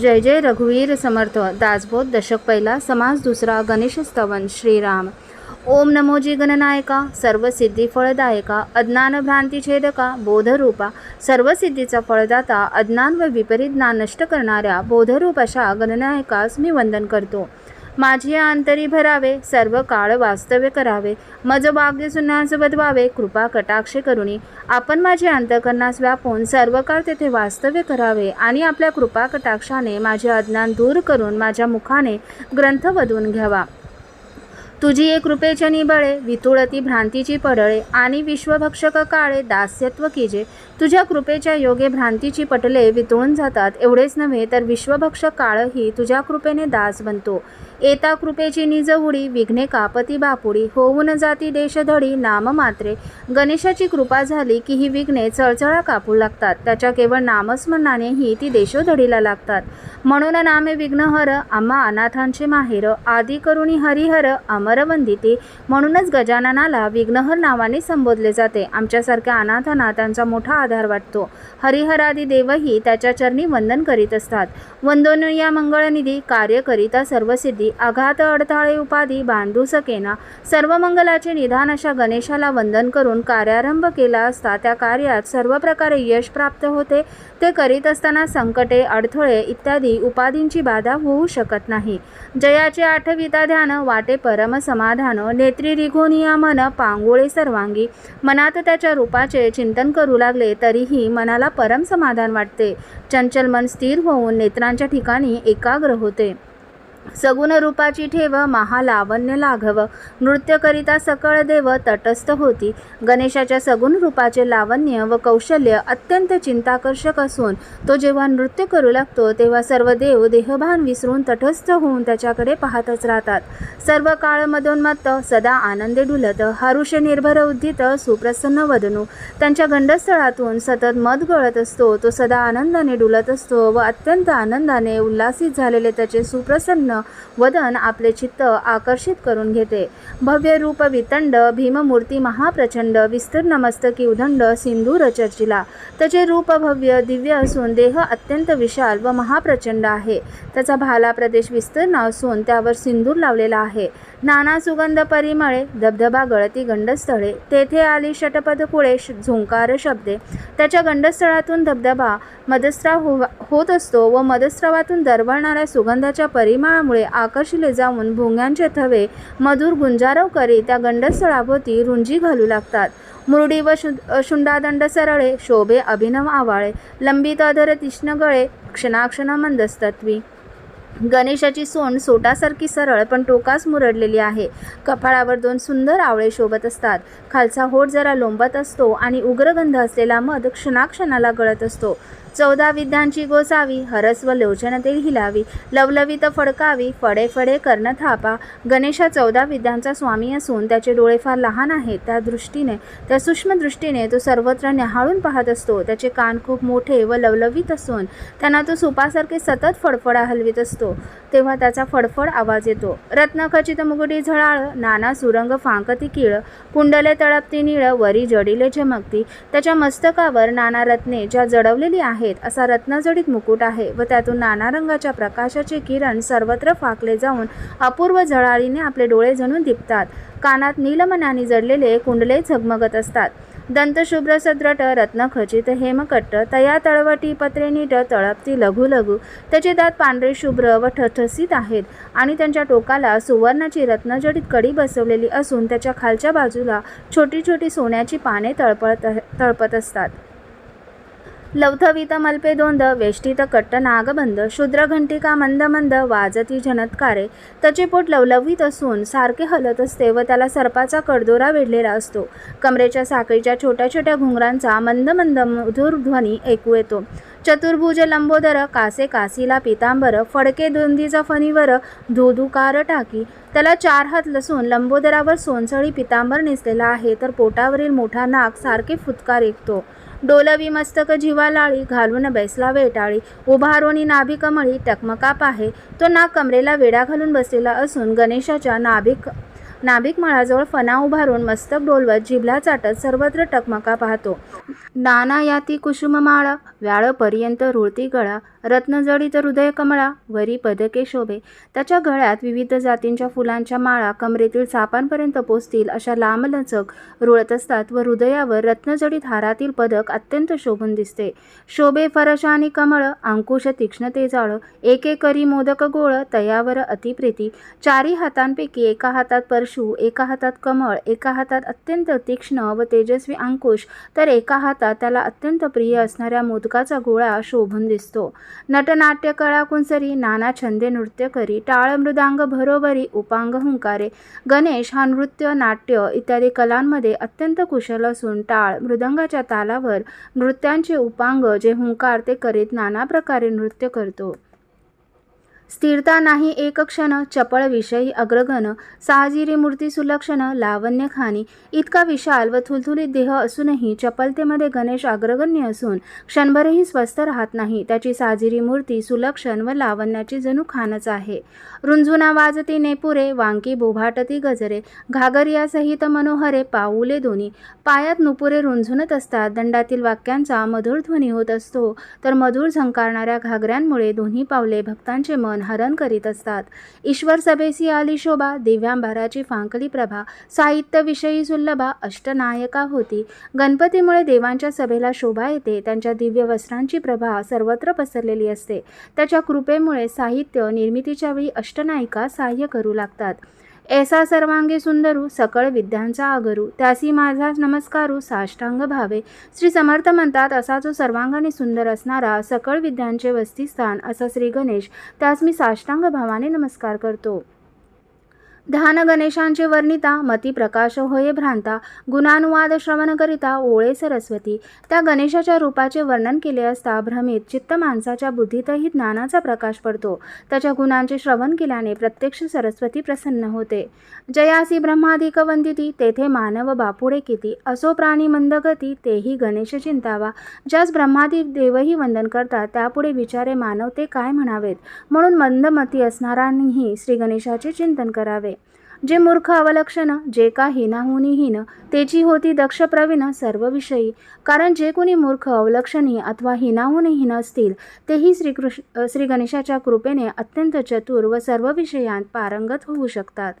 जय जय रघुवीर समर्थ. दासबोध दशक पहिला समाज दुसरा गणेश स्तवन श्रीराम. ओम नमोजी गणनायका सर्व सिद्धी फळदायका अज्ञान भ्रांती छेदका बोधरूपा. सर्व सिद्धीचा फळदाता अज्ञान व विपरीत ज्ञान नष्ट करणाऱ्या बोधरूप अशा गणनायकास मी वंदन करतो. माझी अंतरी भरावे सर्व काळ वास्तव्य करावे. मज भाग्य सुन्हास बदवावे कृपा कटाक्ष करुणी. आपण माझे अंतकरणास व्यापून सर्व काळ तेथे वास्तव्य करावे आणि आपल्या कृपा कटाक्षाने माझे अज्ञान दूर करून माझ्या मुखाने ग्रंथ वधून घ्यावा. तुझी एक कृपेच्या निबळे वितुळती भ्रांतीची पडळे आणि विश्वभक्षक काळे दास्यत्व कीजे. तुझ्या कृपेच्या योगे भ्रांतीची पटले वितळून जातात. एवढेच नव्हे तर विश्वभक्षक काळही तुझ्या कृपेने दास बनतो. येता कृपेची निज उडी विघ्ने कापती बापुडी. होऊन जाती देशधडी नाम मात्रे. गणेशाची कृपा झाली की ही विघ्ने चळचळा कापू लागतात. त्याच्या केवळ नामस्मरणानेही ती देशोधडीला लागतात. म्हणून नामे विघ्नहर आम्हा अनाथांचे माहेर. आदि करुणी हरिहर अमर वंदिते म्हणूनच गजाननाला विघ्नहर नावाने संबोधले जाते. आमच्यासारख्या अनाथांना त्यांचा मोठा आधार वाटतो. हरिहरादी देवही त्याच्या चरणी वंदन करीत असतात. वंदन या मंगळनिधी कार्य करिता आघात अडथळे उपाधी बांधू सकेना सर्व मंगलाचे निधान अशा गणेशाला वंदन करून कार्यारंभ केला असता त्या कार्यात सर्व प्रकारे यश प्राप्त होते. ते करीत असताना संकटे अडथळे इत्यादी उपाधींची बाधा होऊ शकत नाही. जयाचे आठविता ध्यान वाटे परम समाधान नेत्री रिघोनिया मन पांगोळे सर्वांगी. मनात त्याच्या रूपाचे चिंतन करू लागले तरीही मनाला परम समाधान वाटते. चंचल मन स्थिर होऊन नेत्रांच्या ठिकाणी एकाग्र होते. सगुण रूपाची ठेव महालावण्य लाघव. नृत्य करिता सकळ देव तटस्थ होती. गणेशाच्या सगुण रूपाचे लावण्य व कौशल्य अत्यंत चिंताकर्षक असून तो जेव्हा नृत्य करू लागतो तेव्हा सर्व देव देहभान विसरून तटस्थ होऊन त्याच्याकडे पाहतच राहतात. सर्व काळ मधोन्मत्त सदा आनंदे डुलत हरुष निर्भर उद्धित सुप्रसन्न वदनू. त्यांच्या गंडस्थळातून सतत मध गळत असतो तो सदा आनंदाने डुलत असतो व अत्यंत आनंदाने उल्हासित झालेले त्याचे सुप्रसन्न वदन आपले चित्त आकर्षित करून घेते. भव्य रूप वितंड भीममूर्ती महाप्रचंड विस्तीर्ण मस्तकी उदंड सिंधूर चर्चिला. त्याचे रूप भव्य दिव्य असून देह अत्यंत विशाल व महाप्रचंड आहे. त्याचा भाला प्रदेश विस्तीर्ण असून त्यावर सिंदूर लावलेला आहे. नाना सुगंध परिमळे धबधबा गळती गंडस्थळे तेथे आली षटपद पुळे श- झुंकार शब्दे. त्याच्या गंडस्थळातून धबधबा मदस्राव हो होत असतो व मदस्रावातून दरवळणाऱ्या सुगंधाच्या परिमळामुळे आकर्षिले जाऊन भुंग्यांचे थवे मधुर गुंजारव करी त्या गंडस्थळाभोवती रुंजी घालू लागतात. मुरडी व शु शुंडादंड सरळे शोभे अभिनव आवाळे लंबित अधर तीक्ष्ण गळे क्षणाक्षण मंदस्तत्वी. गणेशाची सोंड सोटासारखी सरळ पण टोकास मुरडलेली आहे. कपाळावर दोन सुंदर आवळे शोभत असतात. खालचा होठ जरा लोंबत असतो आणि उग्रगंध असलेला मध क्षणाक्षणाला गळत असतो. चौदा विद्यांची गोसावी हरस्व लोचन ते हिलावी लवलवित फडकावी फडे फडे कर्ण थापा. गणेशा चौदा विद्यांचा स्वामी असून त्याचे डोळे फार लहान आहेत. त्या दृष्टीने त्या सूक्ष्म दृष्टीने तो सर्वत्र न्याहाळून पाहत असतो. त्याचे कान खूप मोठे व लवलवित असून त्यांना तो सुपासारखे सतत फडफडा हलवीत असतो. तेव्हा त्याचा फडफड आवाज येतो. रत्नखचित मुगटी झळाळ नाना सुरंग फांकती किळ कुंडले तळपती निळ वरी जडिले झमकती. त्याच्या मस्तकावर नाना रत्ने ज्या जडवलेली आहेत असा रत्नजडित मुकुट आहे व त्यातून नाना रंगाच्या प्रकाशाचे किरण सर्वत्र फाकले जाऊन अपूर्व झळाळीने आपले डोळे जणून दिपतात. कानात नीलमनाने जडलेले कुंडले झगमगत असतात. दंतशुभ्र सद्रट रत्नखचित हेमकट्ट तया तळवटी पत्रे नीट तळपती लघु लघु त्याचे दात पांढरे शुभ्र व ठठसीत आहेत आणि त्यांच्या टोकाला सुवर्णाची रत्नजडित कडी बसवलेली असून त्याच्या खालच्या बाजूला छोटी छोटी सोन्याची पाने तळपत तळपत असतात. लवथवित मल्पे दोंद वेष्टित कट्ट नागबंद शूद्र घंटिका मंद मंद वाजती जनत्कारे त्याचे पोट लवलवित असून सारखे हलत असते व त्याला सर्पाचा कडदोरा वेढलेला असतो. कमरेच्या साखळीच्या छोट्या छोट्या घुंगरांचा मंद मंद मधुर ध्वनी ऐकू येतो. चतुर्भुज लंबोदर कासे कासीला पितांबर फडके दोंदीचा फणीवर धुधुकार टाकी. त्याला चार हात लसून लंबोदरावर सोनसळी पितांबर नेसलेला आहे तर पोटावरील मोठा नाक सारखे फुतकार ऐकतो डोलवी मस्तक जीवालाळी घालून बैसला वेटाळी उभारोनी नाभी कमळी टकमकाप आहे. तो नाक कमरेला वेडा घालून बसलेला असून गणेशाच्या नाभिक नाभिक माळाजवळ फणा उभारून मस्तक डोलवत जिभला चाटत सर्वत्र टकमका पाहतो. नाना याती कुसुममाळ व्याळ रुळती गळा रत्नजडीत हृदय कमळा वरी पदके शोभे. त्याच्या गळ्यात विविध जातींच्या फुलांच्या माळा कमरेतील सापांपर्यंत पोचतील अशा लांबलचक रुळत असतात व हृदयावर रत्नजडीत हारातील पदक अत्यंत शोभून दिसते. शोभे फरश आणि कमळ अंकुश तीक्ष्ण तेजाळ एके करी मोदक गोळ तयावर अतिप्रीती. चारी हातांपैकी एका हातात पर परशु एका हातात कमळ एका हातात अत्यंत तीक्ष्ण व तेजस्वी अंकुश तर एका हातात त्याला अत्यंत प्रिय असणाऱ्या मोदकाचा गोळा शोभून दिसतो. नटनाट्य कळाकुंसरी नाना छंदे नृत्य करी टाळ मृदांग भरोभरी उपांग हुंकारे गणेश हा नृत्य नाट्य इत्यादी कलांमध्ये अत्यंत कुशल असून टाळ मृदंगाच्या तालावर नृत्यांचे उपांग जे हुंकार ते करीत नाना प्रकारे नृत्य करतो. स्थिरता नाही एक क्षण चपळ विषयी अग्रगण साहजिरी मूर्ती सुलक्षण लावण्य खाणी. इतका विशाल व थुलथुलीत देह असूनही चपलतेमध्ये गणेश अग्रगण्य असून क्षणभरही स्वस्थ राहत नाही. त्याची साजिरी मूर्ती सुलक्षण व लावण्याची जणू खानच आहे. रुंझुना वाजती नेपुरे वांकी बोभाटती गजरे घागरियासहित मनोहरे पाऊले दोन्ही. पायात नुपुरे रुंझुनत असतात. दंडातील वाक्यांचा मधुर ध्वनी होत असतो. तर मधुर झंकारणाऱ्या घागऱ्यांमुळे दोन्ही पावले भक्तांचे मन हरण करीत असतात. ईश्वर सभेसी आली शोभा दिव्यांबाराची फांकली प्रभा साहित्यविषयी सुल्लभा सुलभा अष्टनायका होती. गणपतीमुळे देवांच्या सभेला शोभा येते त्यांच्या दिव्य वस्त्रांची प्रभा सर्वत्र पसरलेली असते. त्याच्या कृपेमुळे साहित्य निर्मितीच्या वेळी अष्टनायिका सहाय्य करू लागतात. ऐसा सर्वांगी सुंदरू सकळ विद्यांचा आगरू त्यासी माझा नमस्कारू साष्टांग भावे। श्री समर्थ म्हणतात असा जो सर्वांगाने सुंदर असणारा सकळ विद्यांचे वस्तीस्थान असा श्री गणेश त्यास मी साष्टांग भावाने नमस्कार करतो. ध्यान गणेशांचे वर्णिता मती प्रकाश होये भ्रांता गुणानुवाद श्रवण करिता ओळे सरस्वती. त्या गणेशाच्या रूपाचे वर्णन केले असता भ्रमित चित्त माणसाच्या बुद्धीतही ज्ञानाचा प्रकाश पडतो. त्याच्या गुणांचे श्रवण केल्याने प्रत्यक्ष सरस्वती प्रसन्न होते. जयासी ब्रह्माधिक वंदिती तेथे मानव बापुडे किती असो प्राणी मंदगती तेही गणेश चिंतावा. ज्यास ब्रह्मादी देवही वंदन करतात त्यापुढे विचारे मानव ते काय म्हणावेत? म्हणून मंदमती असणाऱ्यांनीही श्री गणेशाचे चिंतन करावे. जे मूर्ख अवलक्षण जे का हिनाहुनी हिन तेची होती दक्ष प्रवीण सर्व विषयी कारण जे कोणी मूर्ख अवलक्षणी अथवा हिनाहुनी हिन असतील तेही श्रीकृष् श्री गणेशाच्या कृपेने अत्यंत चतुर व सर्व विषयांत पारंगत होऊ शकतात.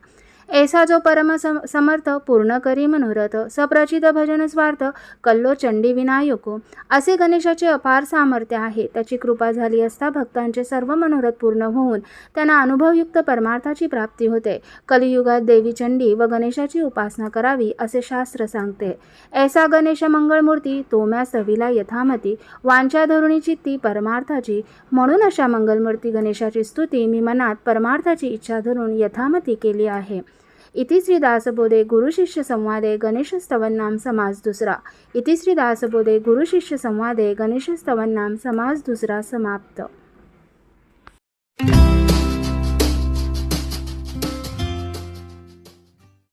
ऐसा जो परम सम समर्थ पूर्ण करी मनोरथ सप्रचित भजन स्वार्थ कल्लो चंडी विनायको असे गणेशाचे अपार सामर्थ्य आहे. त्याची कृपा झाली असता भक्तांचे सर्व मनोरथ पूर्ण होऊन त्यांना अनुभवयुक्त परमार्थाची प्राप्ती होते. कलियुगात देवी चंडी व गणेशाची उपासना करावी असे शास्त्र सांगते. ऐसा गणेश मंगळमूर्ती तोम्या सविला यथामती. वांच्या धरुणी चित्ती परमार्थाची. म्हणून अशा मंगलमूर्ती गणेशाची स्तुती मी मनात परमार्थाची इच्छा धरून यथामती केली आहे. इति श्री दासबोधे गुरुशिष्य संवादे गणेशस्तवन्नाम समास दुसरा। इति श्री दासबोधे गुरुशिष्य संवादे गणेशस्तवन्नाम समास दुसरा समाप्त।